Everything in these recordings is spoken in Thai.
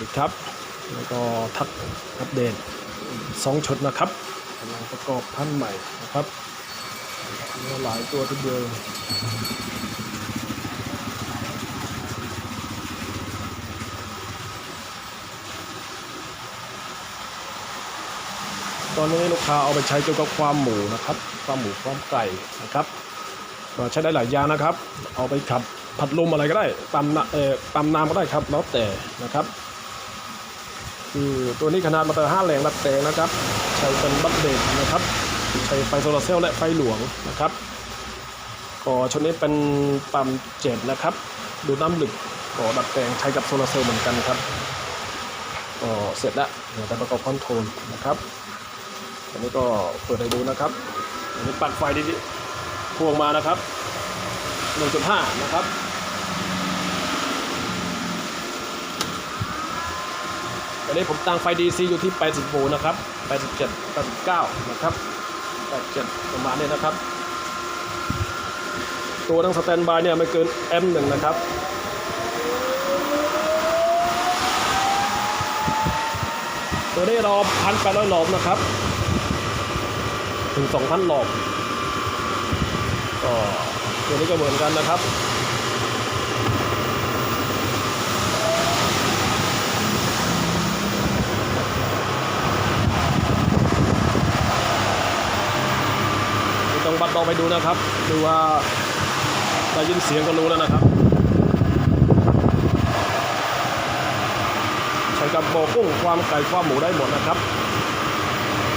ดีครับ แล้วก็ทักอัปเดตสองชุดนะครับกำลังประกอบท่านใหม่นะครับมีหลายตัวทีเดียวตอนนี้ลูกค้าเอาไปใช้เกี่ยวกับความหมูนะครับ ความหมูความไก่นะครับก็ใช้ได้หลายอย่างนะครับ เอาไปขับผัดลมอะไรก็ได้ปั๊มน้ำเอ่อปั๊มน้ำก็ได้ครับ แล้วแต่นะครับ คือตัวนี้ขนาดมอเตอร์5แรงรัดแรงนะครับ ใช้เป็นบัตเบรกนะครับ ใช้ไฟโซลาร์เซลล์และไฟหลวงนะครับก็ชุดนี้เป็นปั๊มเจ็ดนะครับ ดูน้ำลึกก็ดัดแปลงใช้กับโซลาร์เซลล์เหมือนกันครับก็เสร็จแล้วเดี๋ยวจะประกอบคอนโทรลนะครับอันนี้ก็เปิดให้ดูนะครับอันนี้ปัดไฟดีๆพวงมานะครับ 1.5 นะครับ ตอนนี้ผมตั้งไฟ DC อยู่ที่ 80โวลต์นะครับ 87 89 นะครับ 87 ประมาณนี้นะครับ ตัวทั้งสแตนบายเนี่ยไม่เกิน M1 นะครับตัวนี้เรา1,800หลอมนะครับ ถึง2,000หลอมก็ตัวนี้ก็เหมือนกันนะครับ ต้องบัด ลองไปดูนะครับ ดูว่าได้ยินเสียงก็รู้แล้วนะครับ ใช้กับโบกุ้งความไก่ความหมูได้หมดนะครับ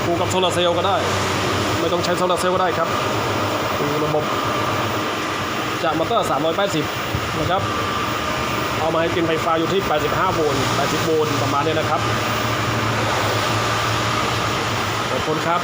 คู่กับโซลาร์เซลล์ก็ได้ ไม่ต้องใช้โซลาร์เซลล์ก็ได้ครับคือระบบจากมอเตอร์ 380 นะครับ เอามาให้กินไฟฟ้าอยู่ที่ 85 โวลต์ 80 โวลต์ประมาณนี้นะครับขอบคุณครับ